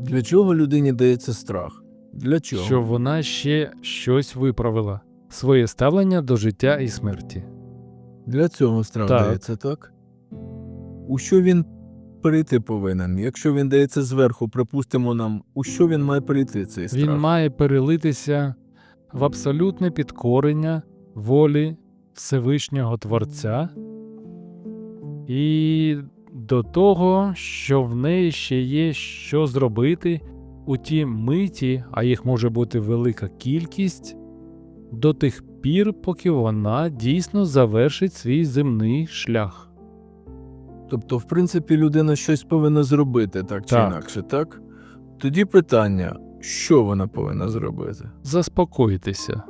Для чого людині дається страх? Для чого? Щоб вона ще щось виправила, своє ставлення до життя і смерті. Для цього страх Так. дається, так? У що він перейти повинен? Якщо він дається зверху, припустимо нам, у що він має перейти цей страх? Він має перелитися в абсолютне підкорення волі Всевишнього Творця і до того, що в неї ще є що зробити у ті миті, а їх може бути велика кількість, до тих пір, поки вона дійсно завершить свій земний шлях. Тобто, в принципі, людина щось повинна зробити, так чи Так. інакше, так? Тоді питання, що вона повинна зробити? Заспокоїтися.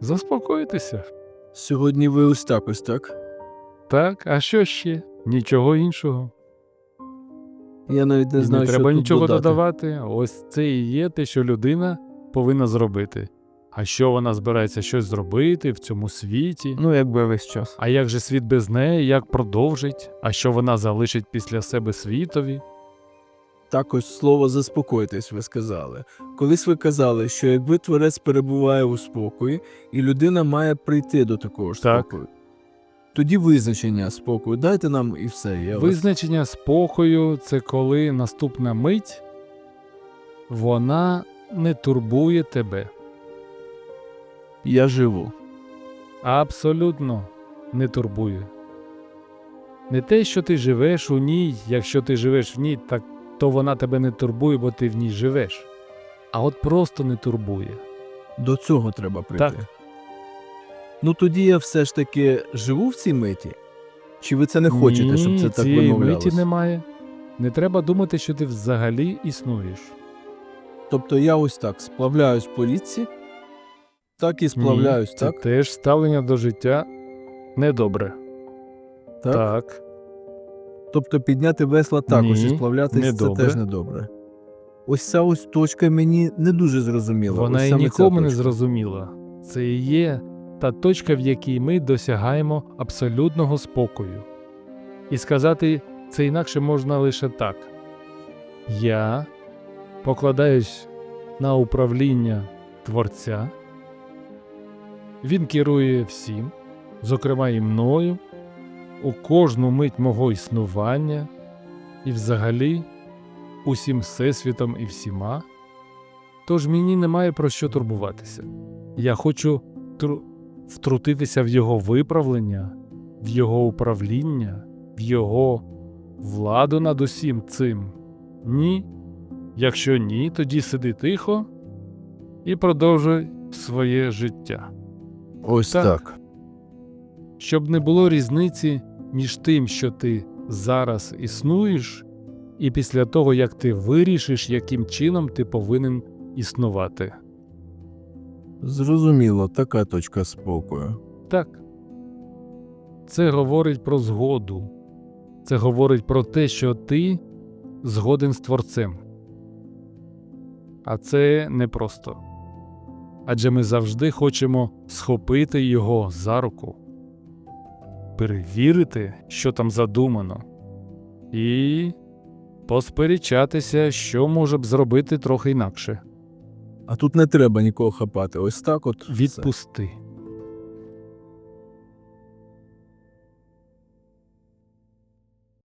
Заспокоїтися. Сьогодні ви ось так ось так. Так, а що ще? Нічого іншого. Я навіть не І знаю, не що треба тут нічого додати. додавати. Ось це і є те, що людина повинна зробити. А що вона збирається щось зробити в цьому світі? Ну, якби весь час. А як же світ без неї, як продовжить? А що вона залишить після себе світові? Так ось слово заспокойтесь, ви сказали. Колись ви казали, що якби творець перебуває у спокої, і людина має прийти до такого ж Так. спокою. Тоді визначення спокою. Дайте нам і все. Я вас... Визначення спокою це коли наступна мить вона не турбує тебе. Я живу. Абсолютно не турбує. Не те, що ти живеш у ній, якщо ти живеш в ній, так то вона тебе не турбує, бо ти в ній живеш. А от просто не турбує. До цього треба прийти. Так. Ну тоді я все ж таки живу в цій миті? Чи ви це не хочете, Ні, щоб це так цієї вимовлялось? миті немає. Не треба думати, що ти взагалі існуєш. Тобто я ось так сплавляюсь по річці, так і сплавляюсь, Ні, так? Це теж ставлення до життя недобре. так? Так. Тобто підняти весла також і Ні, сплавлятись це теж недобре. Ось ця ось точка мені не дуже зрозуміла. Вона ось і саме ця нікому не точка. зрозуміла. Це і є та точка, в якій ми досягаємо абсолютного спокою. І сказати це інакше можна лише так. Я покладаюсь на управління Творця. Він керує всім, зокрема і мною, у кожну мить мого існування і взагалі усім всесвітом і всіма. Тож мені немає про що турбуватися. Я хочу тру- втрутитися в його виправлення, в його управління, в його владу над усім цим. Ні. Якщо ні, тоді сиди тихо і продовжуй своє життя. Ось Так. так. Щоб не було різниці між тим, що ти зараз існуєш, і після того, як ти вирішиш, яким чином ти повинен існувати. Зрозуміло, така точка спокою. Так. Це говорить про згоду. Це говорить про те, що ти згоден з Творцем. А це непросто. Адже ми завжди хочемо схопити його за руку, перевірити, що там задумано, і посперечатися, що може б зробити трохи інакше. А тут не треба нікого хапати. Ось так от. все. Відпусти.